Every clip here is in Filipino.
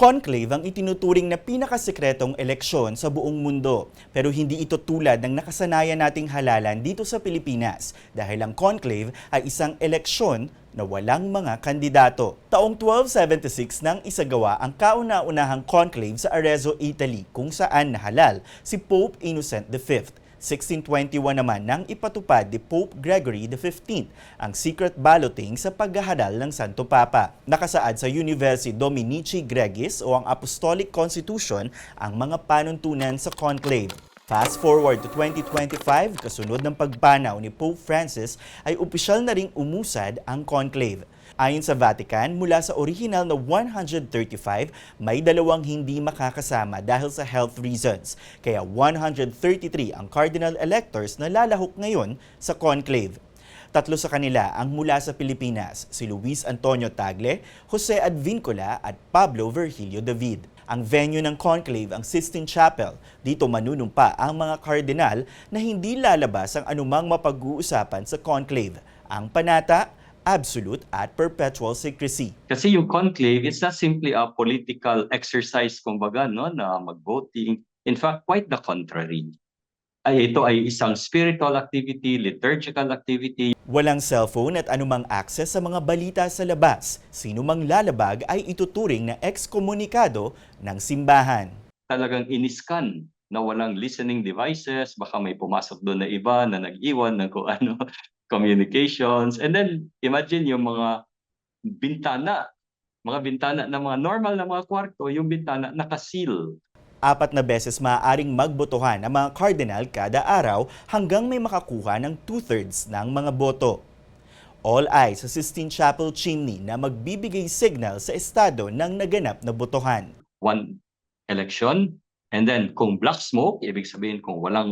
Conclave ang itinuturing na pinakasekretong eleksyon sa buong mundo. Pero hindi ito tulad ng nakasanayan nating halalan dito sa Pilipinas dahil ang conclave ay isang eleksyon na walang mga kandidato. Taong 1276 nang isagawa ang kauna-unahang conclave sa Arezzo, Italy kung saan nahalal si Pope Innocent V. 1621 naman nang ipatupad ni Pope Gregory XV ang secret balloting sa paghahadal ng Santo Papa. Nakasaad sa Universi Dominici Gregis o ang Apostolic Constitution ang mga panuntunan sa conclave. Fast forward to 2025, kasunod ng pagpanaw ni Pope Francis ay opisyal na ring umusad ang conclave. Ayon sa Vatican, mula sa original na 135, may dalawang hindi makakasama dahil sa health reasons. Kaya 133 ang cardinal electors na lalahok ngayon sa conclave. Tatlo sa kanila ang mula sa Pilipinas, si Luis Antonio Tagle, Jose Advincula at Pablo Virgilio David. Ang venue ng conclave ang Sistine Chapel. Dito manunumpa ang mga kardinal na hindi lalabas ang anumang mapag-uusapan sa conclave. Ang panata, absolute at perpetual secrecy. Kasi yung conclave, it's not simply a political exercise, kumbaga, no, na mag-voting. In fact, quite the contrary. Ay, ito ay isang spiritual activity, liturgical activity. Walang cellphone at anumang access sa mga balita sa labas. Sino mang lalabag ay ituturing na ekskomunikado ng simbahan. Talagang iniskan na walang listening devices. Baka may pumasok doon na iba na nag-iwan ng kung ano, communications. And then, imagine yung mga bintana, mga bintana na mga normal na mga kwarto, yung bintana nakasil. Apat na beses maaaring magbotohan ang mga cardinal kada araw hanggang may makakuha ng two-thirds ng mga boto. All eyes sa Sistine Chapel chimney na magbibigay signal sa estado ng naganap na botohan. one election. And then kung black smoke, ibig sabihin kung walang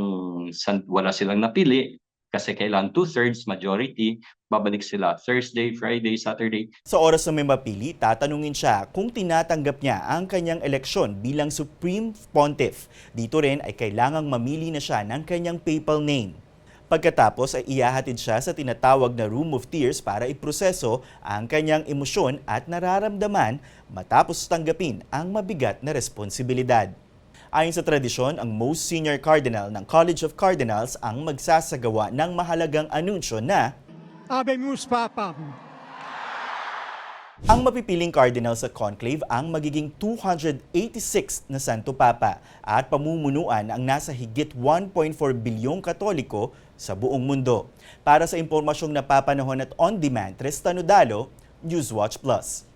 wala silang napili, kasi kailangan two-thirds majority, babalik sila Thursday, Friday, Saturday. Sa oras na may mapili, tatanungin siya kung tinatanggap niya ang kanyang eleksyon bilang Supreme Pontiff. Dito rin ay kailangang mamili na siya ng kanyang papal name. Pagkatapos ay iyahatid siya sa tinatawag na Room of Tears para iproseso ang kanyang emosyon at nararamdaman matapos tanggapin ang mabigat na responsibilidad. Ayon sa tradisyon, ang most senior cardinal ng College of Cardinals ang magsasagawa ng mahalagang anunsyo na Habemus Papam. Ang mapipiling cardinal sa conclave ang magiging 286 na Santo Papa at pamumunuan ang nasa higit 1.4 bilyong katoliko sa buong mundo. Para sa impormasyong napapanahon at on-demand, Tristan Udalo, Newswatch Plus.